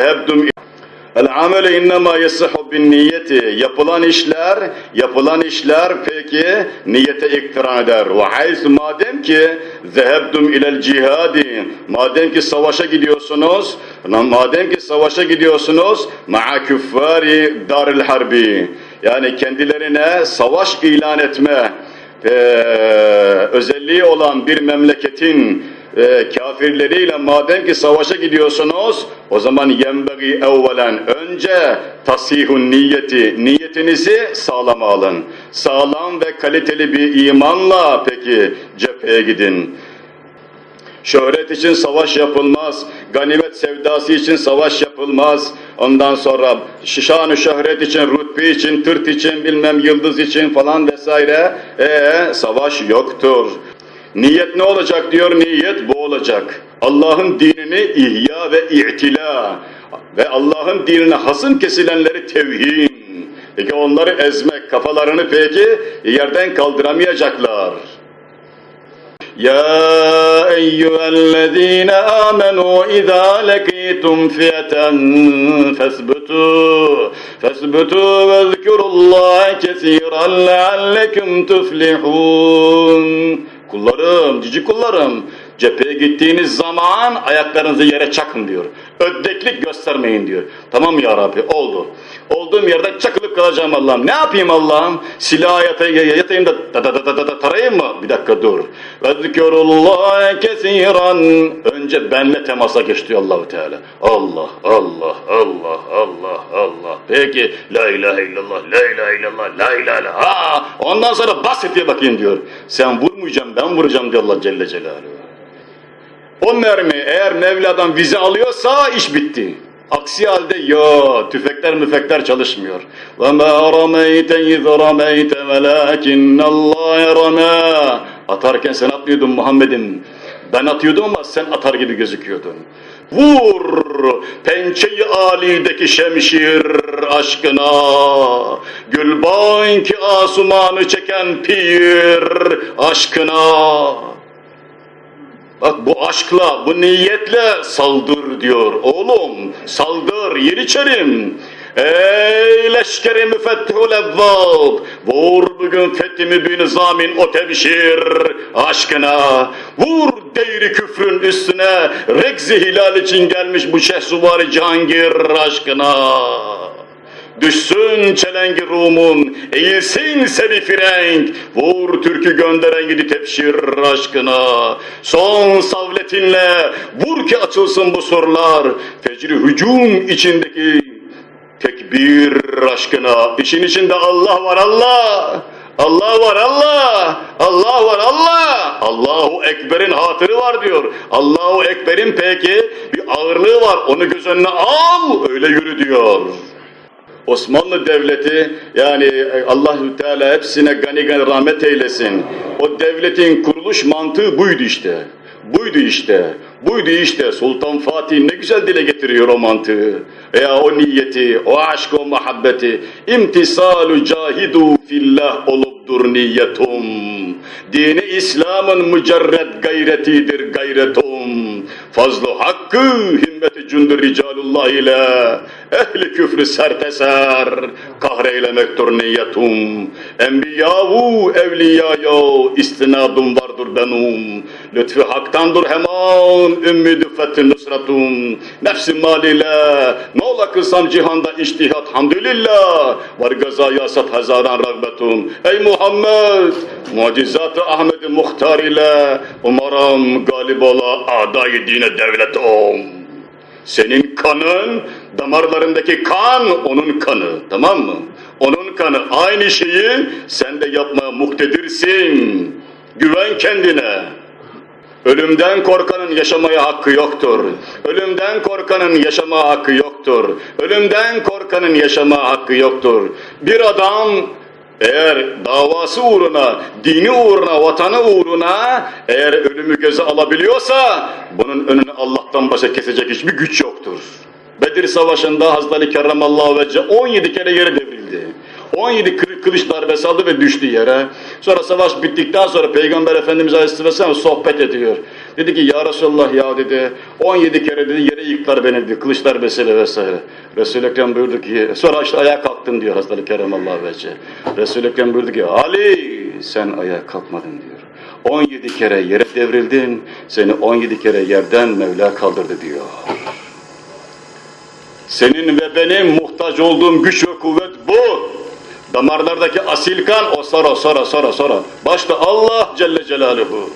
Hebdum El amele innema yesihu bin niyeti. Yapılan işler, yapılan işler peki niyete iktiran eder. Ve hayz madem ki zehebdum ilel cihadi. Madem ki savaşa gidiyorsunuz, madem ki savaşa gidiyorsunuz ma'a küffari daril harbi. Yani kendilerine savaş ilan etme eee, özelliği olan bir memleketin e, kafirleriyle madem ki savaşa gidiyorsunuz o zaman yenbegi evvelen önce tasihun niyeti niyetinizi sağlam alın. Sağlam ve kaliteli bir imanla peki cepheye gidin. Şöhret için savaş yapılmaz, ganimet sevdası için savaş yapılmaz. Ondan sonra şişan şöhret için, rütbe için, tırt için, bilmem yıldız için falan vesaire. Ee, savaş yoktur. Niyet ne olacak diyor, niyet bu olacak. Allah'ın dinini ihya ve i'tila ve Allah'ın dinine hasım kesilenleri tevhin. Peki onları ezmek, kafalarını peki yerden kaldıramayacaklar. يا أيها الذين آمنوا إذا لقيتم فئة فاثبتوا فاثبتوا واذكروا الله كثيرا لعلكم تفلحون Kullarım, cici kullarım, cepheye gittiğiniz zaman ayaklarınızı yere çakın diyor. Öddeklik göstermeyin diyor. Tamam ya Rabbi, oldu. Olduğum yerde çakılıp kalacağım Allah'ım. Ne yapayım Allah'ım? Silah yatayım, yatayım da da da da da da tarayayım mı? Bir dakika dur. Vezkürullah kesiran. Önce benle temasa geçti Allahu Teala. Allah, Allah, Allah, Allah, Allah. Peki, la ilahe illallah, la ilahe illallah, la ilahe illallah. Ha, ondan sonra bas etiye bakayım diyor. Sen vurmayacaksın, ben vuracağım diyor Allah Celle Celaluhu. O mermi eğer Mevla'dan vize alıyorsa iş bitti. Aksi halde ya tüfekler müfekler çalışmıyor. Ve ma rameyte iz rameyte velakinnallâhe ramâ. Atarken sen atmıyordun Muhammed'im. Ben atıyordum ama sen atar gibi gözüküyordun. Vur pençeyi alideki şemşir aşkına. Gülbanki asumanı çeken pir aşkına. Bak bu aşkla, bu niyetle saldır diyor. Oğlum saldır, yeniçerim. Ey leşkeri müfettihul evvab. Vur bugün fethi mübin zamin o tebşir aşkına. Vur değri küfrün üstüne. Regzi hilal için gelmiş bu şehsuvari Cihangir aşkına. Düşsün çelengi Rum'un, eğilsin seni frenk, vur türkü gönderen gidi tepşir aşkına. Son savletinle vur ki açılsın bu sorular, fecri hücum içindeki tekbir aşkına. İşin içinde Allah var Allah. Allah var Allah. Allah var Allah. Allahu Ekber'in hatırı var diyor. Allahu Ekber'in peki bir ağırlığı var. Onu göz önüne al öyle yürü diyor. Osmanlı Devleti yani Allahü Teala hepsine gani gani rahmet eylesin. O devletin kuruluş mantığı buydu işte. Buydu işte. Buydu işte. Sultan Fatih ne güzel dile getiriyor o mantığı. Veya o niyeti, o aşkı, o muhabbeti. İmtisalu cahidu fillah olupdur niyetum. Dini İslam'ın mücerred gayretidir gayretum. Fazlı hakkı himmeti cündür ricalullah ile ehli küfrü serteser kahreylemektur niyetum. Enbiyavu evliyayo istinadum vardır benum. Lütfü haktandır hemen ümmidü fethi nusratum. Nefsi maliyle ne ola kılsam cihanda iştihat hamdülillah. Var gazaya sat hazaran rağbetum. Ey Muhammed mucizat-ı Ahmet-i Muhtar ile umarım galip ola adayı dine devlet om. Senin kanın, damarlarındaki kan onun kanı, tamam mı? Onun kanı aynı şeyi sen de yapmaya muktedirsin. Güven kendine. Ölümden korkanın yaşamaya hakkı yoktur. Ölümden korkanın yaşama hakkı yoktur. Ölümden korkanın yaşama hakkı yoktur. Bir adam eğer davası uğruna, dini uğruna, vatanı uğruna eğer ölümü göze alabiliyorsa bunun önünü Allah'tan başka kesecek hiçbir güç yoktur. Bedir Savaşı'nda Hazreti Kerramallahu Vecce 17 kere yere devrildi. 17 kırık kılıç darbesi aldı ve düştü yere. Sonra savaş bittikten sonra Peygamber Efendimiz Aleyhisselam sohbet ediyor. Dedi ki ya Resulallah ya dedi 17 kere dedi yere yıktılar beni dedi kılıçlar mesele vesaire. Resul-i Ekrem buyurdu ki sonra işte ayağa kalktım diyor Hazreti Kerem Allah vece. Resul-i Ekrem buyurdu ki Ali sen ayağa kalkmadın diyor. 17 kere yere devrildin seni 17 kere yerden Mevla kaldırdı diyor. Senin ve benim muhtaç olduğum güç ve kuvvet bu. Damarlardaki asil kan o sonra sonra sonra sonra. Başta Allah Celle Celaluhu.